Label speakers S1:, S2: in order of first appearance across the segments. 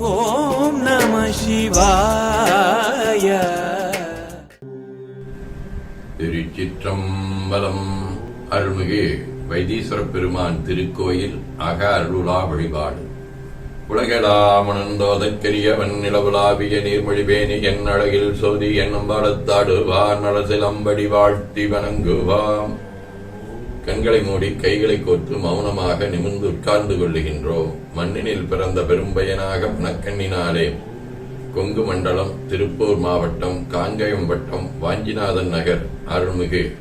S1: ஓம் நம சிவாய.
S2: திருச்சிற்றம்பலம். அருள்மிகு வைத்தீஸ்வர பெருமான் திருக்கோயில் அக அருளா வழிபாடு உலகெலாமணந்தோதற்கரியவன் நிலவுலாவிய நீர்மொழிபேணி என் அழகில் சோதி என்னும் பாடத்தாடுவான் நலசிலம்படி வாழ்த்தி வணங்குவான் கண்களை மூடி கைகளை கோர்த்து மௌனமாக நிமிர்ந்து உட்கார்ந்து கொள்ளுகின்றோம் மண்ணினில் பிறந்த பெரும்பயனாக மணக்கண்ணினாலே. கொங்கு மண்டலம் திருப்பூர் மாவட்டம் காங்கயம் வட்டம் வாஞ்சிநாதன் நகர் அருள்மிகு.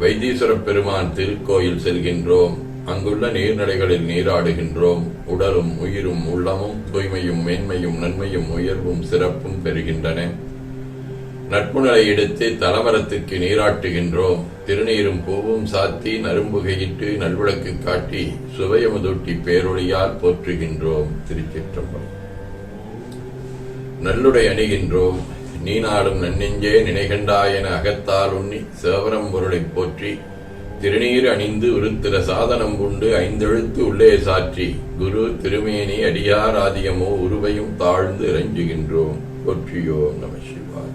S2: வைத்தீஸ்வர பெருமான் திருக்கோயில் செல்கின்றோம். அங்குள்ள நீர்நிலைகளில் நீராடுகின்றோம். உடலும் உயிரும் உள்ளமும் தூய்மையும் மேன்மையும் நன்மையும் உயர்வும் சிறப்பும் பெறுகின்றன. நட்புணலை எடுத்து தலமரத்துக்கு நீராட்டுகின்றோம் திருநீரும் பூவும் சாத்தி நரும்புகையிட்டு நல்விளக்கு காட்டி சுவையமுதூட்டி பேரொழியால் போற்றுகின்றோம் திருச்சிற்றம்பலம். நல்லுடை அணிகின்றோம் நீ நாடும் நன்னெஞ்சே நினைகண்டாயன அகத்தால் உண்ணி சேவரம் பொருளைப் போற்றி திருநீர் அணிந்து உருத்திர சாதனம் கொண்டு ஐந்தெழுத்து உள்ளே சாற்றி குரு திருமேனி அடியார் ஆதியமோ உருவையும் தாழ்ந்து இறஞ்சுகின்றோம் போற்றியோ நம சிவாய்.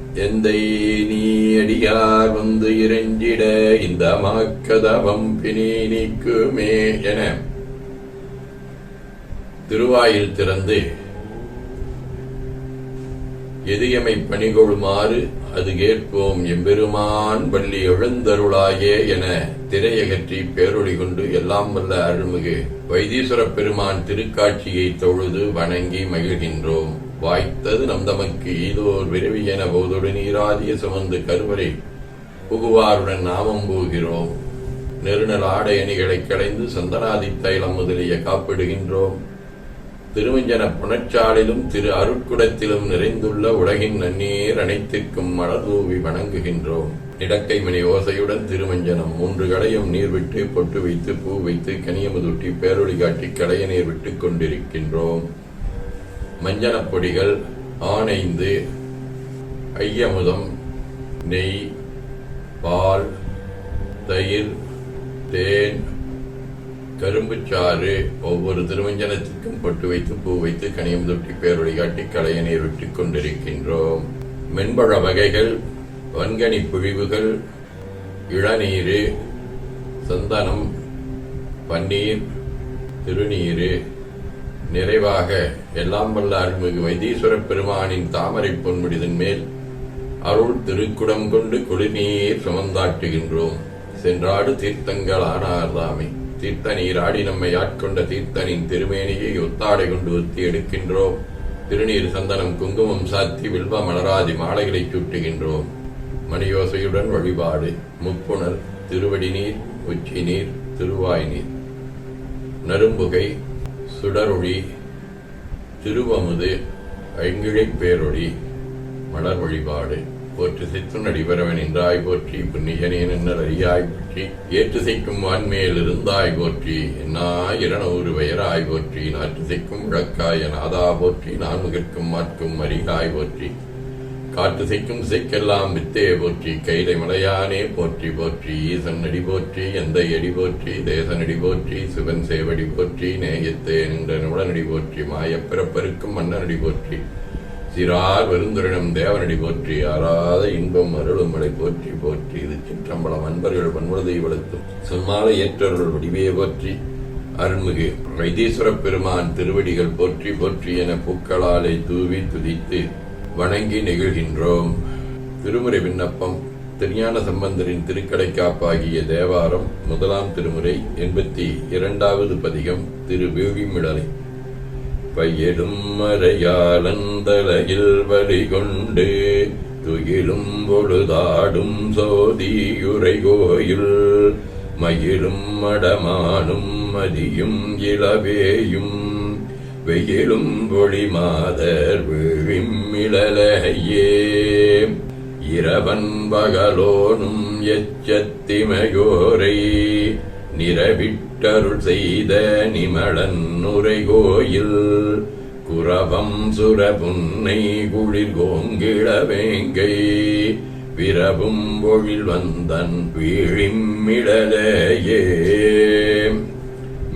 S2: எந்தை நீ அடியார் வந்து இறைஞ்சிட இந்த மாக்கதவம் பிணி நீக்குமே என. திருவாயில் திறந்து எதியமை பணிகொள்ளுமாறு அது கேட்போம் எம்பெருமான் வள்ளி எழுந்தருளாயே என திரையகற்றி பேரொளி கொண்டு எல்லாம் வல்ல அருள்மிகு வைத்தீஸ்வர பெருமான் திருக்காட்சியை தொழுது வணங்கி மகிழ்கின்றோம். வாய்த்தது நம் தமக்கு. ஈதோர் விரைவி என போதொடு நீராதிய சுமந்து கருவறை புகுவாருடன் நாமம் போகிறோம். நெருநல் ஆடை அணிகளை களைந்து சந்தனாதி தைலம் முதலிய காப்பிடுகின்றோம். திருமஞ்சன புணச்சாலிலும் திரு அருட்குடத்திலும் நிறைந்துள்ள உலகின் நன்னீர் அனைத்திற்கும் மலர்தூவி வணங்குகின்றோம். இடக்கை மணி ஓசையுடன் திருமஞ்சனம் மூன்று கடையும் நீர் விட்டு பொட்டு வைத்து பூ வைத்து கனியமுதுட்டி பேரொழி காட்டி கடைய நீர் விட்டுக் கொண்டிருக்கின்றோம். மஞ்சனப்பொடிகள் ஆனைந்து ஐயமுதம் நெய் பால் தயிர் தேன் கரும்புச்சாறு ஒவ்வொரு திருமஞ்சனத்திற்கும் பொட்டு வைத்து பூ வைத்து கனியம் தொட்டி பேரொழி காட்டி களைய நீர் விட்டுக் கொண்டிருக்கின்றோம். மென்பழ வகைகள் வன்கனி புழிவுகள் இளநீர் சந்தனம் பன்னீர் திருநீர் நிறைவாக எல்லாம் வல்ல அருள்மிகு வைத்தீஸ்வர பெருமானின் தாமரை பொன்முடிதன் மேல் அருள் திருக்குடம் கொண்டு குளிர்நீர் சுமந்தாட்டுகின்றோம். சென்றாடு தீர்த்தங்கள் ஆனார்தாமே. தீர்த்த நீராடி நம்மை ஆட்கொண்ட தீர்த்தனின் திருமேனியை ஒத்தாடை கொண்டு ஒத்தி எடுக்கின்றோம். திருநீர் சந்தனம் குங்குமம் சாத்தி வில்வ மலராதி மாலைகளை சுட்டுகின்றோம். மணியோசையுடன் வழிபாடு முப்புணர் திருவடி நீர் உச்சி நீர் திருவாய் நீர். நரும்புகை சுடரொளி திருவமுது ஐங்கிழைப் பேரொளி மலர் வழிபாடு. போற்று சிற்றுநடி பெறவன் என்றாய் போற்றி புண்ணியனேன் என்னர் அறியாய் போற்றி. ஏற்று செய்க்கும் வான்மேல் இருந்தாய் போற்றி என்னாய் இரணூறு வயராய் போற்றி. நாற்று செய்க்கும் விளக்காய நாதா போற்றி நான் முகற்கும் மாற்கும் அறிகாய் போற்றி. காட்டு செய்க்கும் செய்க்கெல்லாம் வித்தே போற்றி கைலை மலையானே போற்றி போற்றி ஈசன் அடி போற்றி எந்த எடி போற்றி தேசனடி போற்றி சிவன் சேவடி போற்றி நேயத்தே நின்ற உடனடி போற்றி மாயப் பிறப்பருக்கும் மன்னனடி போற்றி சிறார் பெருந்துரிடம் தேவனடி போற்றி ஆறாத இன்பம் அருளும் மலை போற்றி போற்றி இது சிற்றம்பலம் அன்பர்கள் பன்முழுதை வளர்த்தும் சொன்னால ஏற்றவர்கள் வடிவே போற்றி அருள்மிகு வைத்தீஸ்வரப் பெருமான் திருவடிகள் போற்றி போற்றி என பூக்களாலே தூவி துதித்து வணங்கி நெகிழ்கின்றோம். திருமுறை விண்ணப்பம் திருஞான சம்பந்தரின் திருக்கடைக்காப்பாகிய தேவாரம் முதலாம் திருமுறை எண்பத்தி இரண்டாவது பதிகம் திரு. வேவிமிழலை பையிடும் மறையாலந்தலையில் வழி கொண்டு துயிலும் பொழுதாடும் சோதியுரை கோயில். மயிலும் மடமானும் மதியும் இளவேயும் வெயிலும் பொழி மாதர் விழிமிழலையே இரவன் பகலோனும் எச்சத்திமையோரை நிரவிட்டருள் செய்த நிமலன் நுரைகோயில். குரவம் சுரபுன்னை குளிர் கோங்கிழவேங்கை பிறவும் பொழில் வந்தன் வீழிமிழலையே.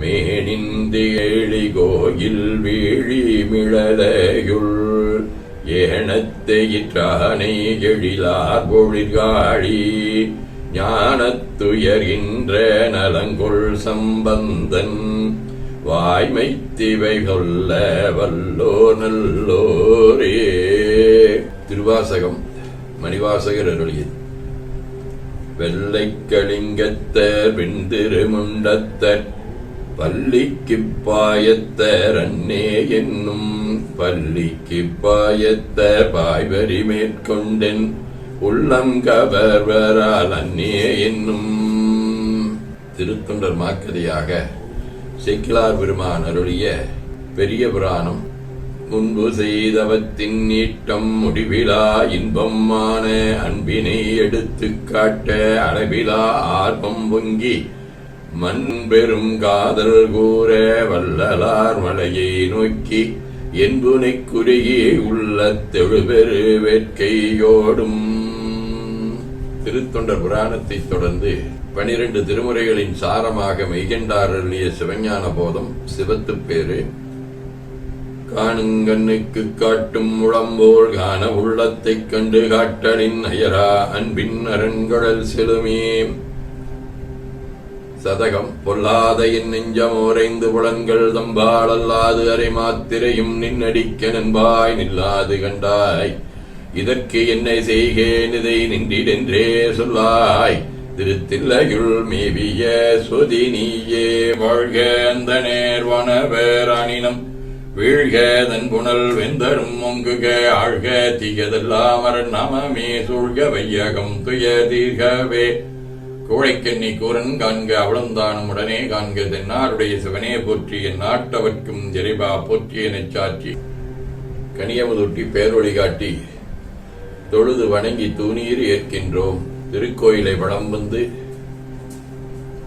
S2: வீழிமிடலேயே மேனிந்தியேழி கோயில் வீழிமிழலையுள் ஏனத்தையிற்றானை எழிலார் பொழில்காழி ஞானத்துயர்கின்ற நலங்கொள் சம்பந்தன் வாய்மை திவை கொல்ல வல்லோ நல்லோரே. திருவாசகம் மணிவாசகர் அருளியது. வெள்ளைக்கலிங்கத்தர் வெண்திருமுண்டத்தர் பள்ளிக்கு பாயத்த ரன்னே என்னும் பள்ளிக்கு பாயத்த பாய்வரி மேற்கொண்டென் உள்ளம் கவர்வரால் அன்னே என்னும். திருத்தொண்டர் மாக்கதையாக செக்கிலார் பெருமான் அருளிய பெரிய புராணம் முன்பு செய்தவத்தின் நீட்டம் முடிவிலா இன்பமான அன்பினை எடுத்து காட்ட அளவிலா ஆர்வம் பொங்கி மண் பெரும் காதல் கூற வல்லலார் மலையை நோக்கி என்புனை குறுகி உள்ள தெழுபெரு வேட்கையோடும். திருத்தொண்டர் புராணத்தைத் தொடர்ந்து பனிரெண்டு திருமுறைகளின் சாரமாக மெய்கண்டார் அருளிய சிவஞான போதம் சிவத்துப் பேரு காணுங்கண்ணுக்கு காட்டும் முழம்போல் காண உள்ளத்தைக் கண்டு காட்டலின் அயரா அன்பின் அரண்கடல் செலுமே. சதகம். பொல்லாத என் நெஞ்சம் ஓரைந்து புலன்கள் தம்பால் அல்லாது அரை மாத்திரையும் நின்னடிக்க நண்பாய் நில்லாது கண்டாய். இதற்கு என்னை செய்கேன் இதை நின்றிடென்றே சொல்லாய். திருத்தில்லையுள் மேவிய சுதி நீயே. வாழ்க அந்த நேர்வன பேரானினம் வீழ்க தன் புனல் வெந்தரும் மொங்குக ஆழ்க தீயதெல்லாம் அரண் நாமமே. சூழ்க வையகம் துய தீர்கவே. கோழைக்கண்ணி கூரன் காண்க அவளந்தானும் உடனே காண்க தென்னாருடைய சிவனே போற்றி என் நாட்டவர்க்கும் ஜெரிபா போற்றி எனச் சாற்றி. கனியமுதொட்டி பேரொழி காட்டி தொழுது வணங்கி தூணீர் ஏற்கின்றோம். திருக்கோயிலை வளம் வந்து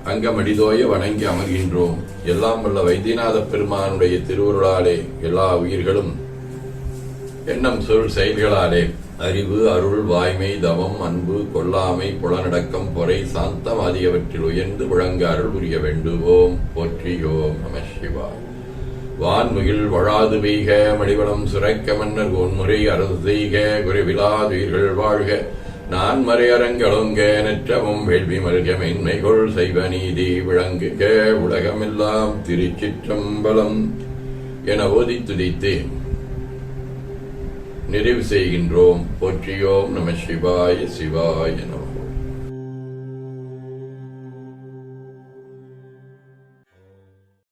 S2: அங்கமடிதோய வணங்கி அமர்கின்றோம். எல்லாம் வல்ல வைத்தியநாத பெருமானுடைய திருவுருளாலே எல்லா உயிர்களும் எண்ணம் சொல் செயல்களாலே. அறிவு அருள் வாய்மை தவம் அன்பு கொல்லாமை புலனடக்கம் பொறை சாந்தம் ஆகியவற்றில் உயர்ந்து விளங்க அருள் புரிய வேண்டுவோம் போற்றியோம் நம சிவாய் வான்முகில் வழாது பெய்க மடிவளம் சுரக்க மன்னர் ஒன்முறை அரசு செய்க குறைவிலாதுயிர்கள் வாழ்க. நான் மறையரங்கலுங்க நெற்றமும் வேள்வி மல்க மென்மைகொள் செய்வ நீதி விளங்குக. உலகமெல்லாம் திருச்சிற்றம்பலம் என ஓதி துதித்தேன். நிறைவு செய்கின்றோம். போற்றியோம் நம சிவாய சிவாய நமோ.